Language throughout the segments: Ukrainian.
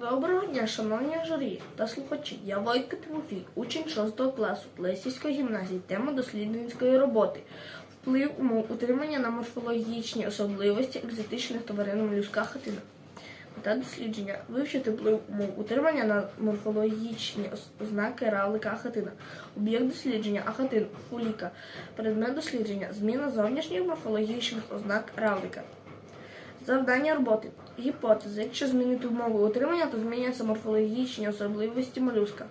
Доброго дня, шановні журі та слухачі. Я Войко Тимофій, учень 6 класу Плесівської гімназії. Тема дослідницької роботи. Вплив умов утримання на морфологічні особливості екзотичних тварин молюска хатина. Мета дослідження вивчити вплив умов утримання на морфологічні ознаки равлика ахатина. Об'єкт дослідження ахатин фуліка. Предмет дослідження зміна зовнішніх морфологічних ознак равлика. Завдання роботи. Гіпотези. Якщо змінити умови утримання, то зміняться морфологічні особливості молюска.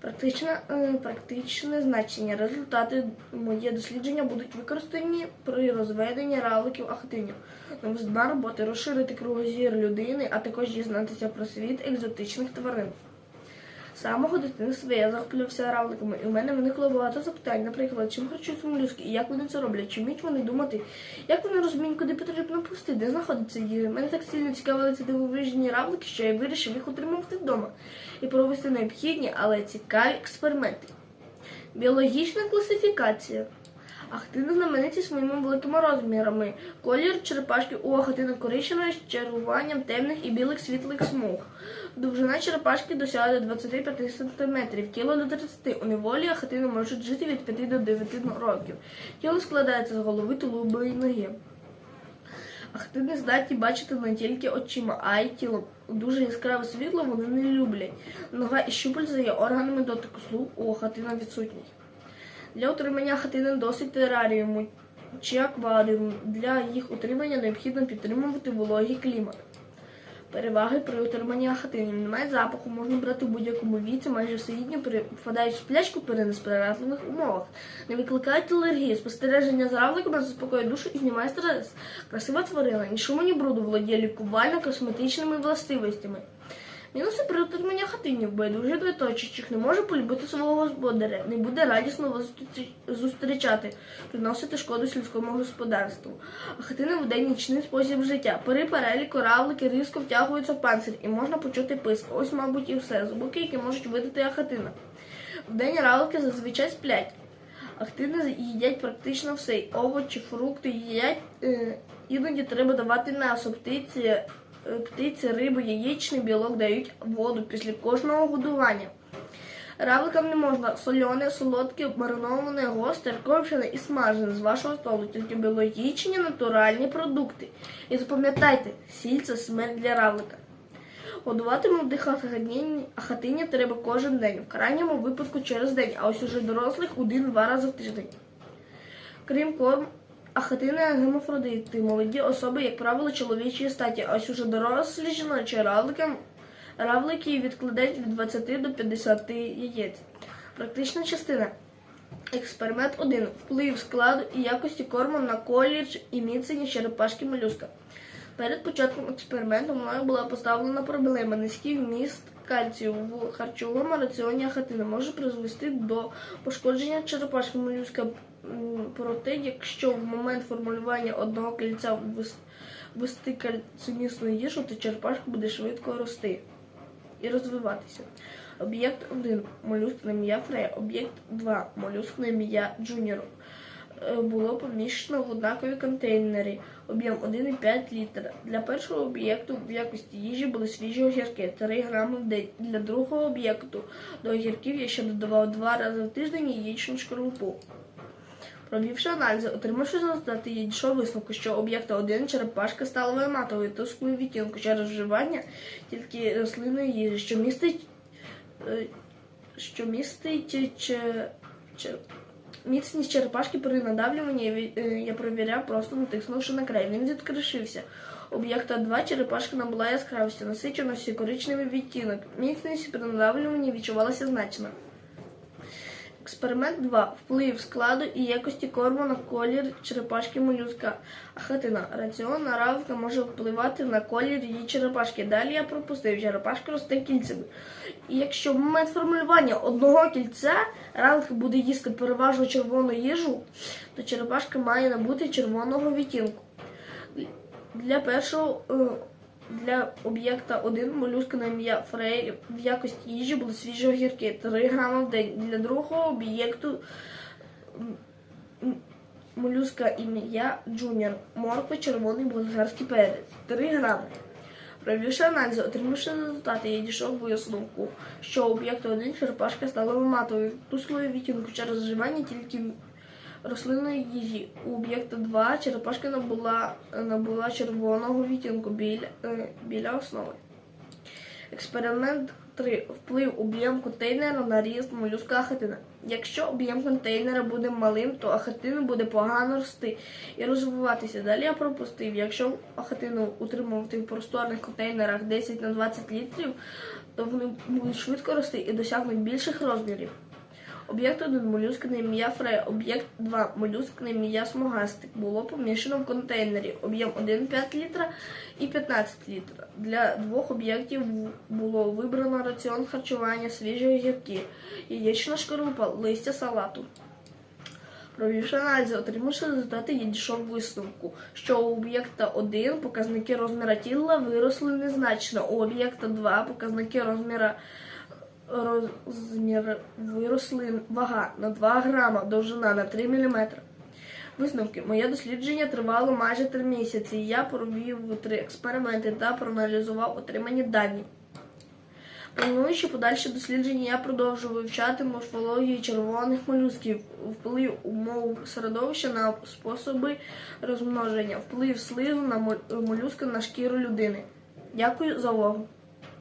Практичне, е, практичне значення. Результати моє дослідження будуть використані при розведенні равликів ахтинів. Новизна роботи розширити кругозір людини, а також дізнатися про світ екзотичних тварин. З самого дитинства я захоплювався равликами, і у мене виникло багато запитань, наприклад, чим харчуються молюски і як вони це роблять, чи вміють вони думати, як вони розуміють, куди потрібно пусти, де знаходиться їжа. Мене так сильно цікавили ці дивовижні равлики, що я вирішив їх утримувати вдома і провести необхідні, але цікаві експерименти. Біологічна класифікація. Ахтини знамениті своїми великими розмірами. Колір черепашки у ахатина коричневий з чергуванням темних і білих світлих смуг. Довжина черепашки досягає 25 см, тіло до 30 У неволі ахатини можуть жити від 5 до 9 років. Тіло складається з голови, тулуби і ноги. Ахтини здатні бачити не тільки очима, а й тілом. Дуже яскраве світло вони не люблять. Нога і щупальця є органами дотику слух у ахатина відсутні. Для утримання хатини досить тераріуму чи акваріуму. Для їх утримання необхідно підтримувати вологий клімат. Переваги при утриманні хатини. Немає запаху, можна брати в будь-якому віці, майже все їдні впадають в сплячку при несприятливих умовах. Не викликають алергії, спостереження за равликами заспокоює душу і знімає стрес. Красива тварина, ні шуму, ні бруду володіє лікувально-косметичними властивостями. Мінуси при утриманні хатинів, байдуже до оточуючих, не може полюбити свого господаря, не буде радісно вас зустрічати, приносити шкоду сільському господарству. А хатини веде нічний спосіб життя. При переліку равлики різко втягуються в панцир і можна почути писк. Ось, мабуть, і все. Звуки, які можуть видати ахатина. Вдень равлики зазвичай сплять. Ахтини їдять практично все. Овочі, фрукти їдять. Е, іноді треба давати м'ясо, птиці, птиці, рибу, яєчний білок дають воду після кожного годування. Равликам не можна соляне, солодке, мариноване, гостре, копчене і смажене з вашого столу, тільки біологічні натуральні продукти. І запам'ятайте, сіль це смерть для равлика. Годувати молодих ахатині треба кожен день, в крайньому випадку через день, а ось уже дорослих один-два рази в тиждень. Крім корм, ахатини гемофродити, молоді особи, як правило, чоловічої статі, ось уже дорослі жіночі равлики, равлики відкладають від 20 до 50 яєць. Практична частина. Експеримент 1. Вплив складу і якості корму на колір і міцення черепашки молюска. Перед початком експерименту мною була поставлена проблема. Низький вміст кальцію в харчовому раціоні ахатини може призвести до пошкодження черепашки молюска. Проте, якщо в момент формулювання одного кільця ввес- ввести кальцинісну їжу, то черепашка буде швидко рости і розвиватися. Об'єкт 1. Молюск на ім'я Фрея. Об'єкт 2. Молюск на ім'я Джуніор. Е, Було поміщено в однакові контейнери. Об'єм 1,5 літра. Для першого об'єкту в якості їжі були свіжі огірки 3 грами в день. Для другого об'єкту до огірків я ще додавав 2 рази в тиждень яєчну шкарлупу. Провівши аналізи, отримавши результати, я дійшов висновку, що об'єкта 1 черепашка стала матовою тусклою відтінку через вживання тільки рослинної їжі, що містить, е, що містить че, че, міцність черепашки при надавлюванні. е, Я перевіряв, просто натиснувши на край. Він відкришився. Об'єкта 2 черепашка набула яскравості, насиченості, коричневий відтінок. Міцність при надавлюванні відчувалася значно. Експеримент 2. Вплив складу і якості корму на колір черепашки молюска. Ахатина. Раціон на равлика може впливати на колір її черепашки. Далі я пропустив. Черепашка росте кільцями. І якщо в момент формулювання одного кільця равлик буде їсти переважно червону їжу, то черепашка має набути червоного відтінку. Для першого е, для об'єкта 1 молюска на ім'я Фрей в якості їжі були свіжі огірки 3 грами в день. Для другого об'єкту молюска ім'я Джуніор, морква, червоний болгарський перець 3 грами. Провівши аналізи, отримавши результати, я дійшов висновку, що у об'єкту 1 черепашка стала матовою тусклою відтінку через вживання тільки рослинної їжі. У об'єкта 2 черепашка набула, набула червоного відтінку біля, е, біля основи. Експеримент 3. Вплив об'єм контейнера на ріст молюска ахетина. Якщо об'єм контейнера буде малим, то ахетина буде погано рости і розвиватися. Далі я пропустив, якщо ахетину утримувати в просторних контейнерах 10 на 20 літрів, то вони будуть швидко рости і досягнуть більших розмірів. Об'єкт 1 молюск на ім'я Фрея, об'єкт 2 молюск на ім'я Смугастик було поміщено в контейнері. Об'єм 1 5 літра і 15 літра. Для двох об'єктів було вибрано раціон харчування свіжі огірки, яєчна шкарупа, листя салату. Провівши аналізи, отримавши результати, я дійшов висновку, що у об'єкта 1 показники розміра тіла виросли незначно, у об'єкта 2 показники розміра розмір виросли вага на 2 грама, довжина на 3 мм. Висновки. Моє дослідження тривало майже 3 місяці. Я провів три експерименти та проаналізував отримані дані. Плануючи подальше дослідження, я продовжу вивчати морфологію червоних молюсків, вплив умов середовища на способи розмноження, вплив слизу на мол- молюска на шкіру людини. Дякую за увагу.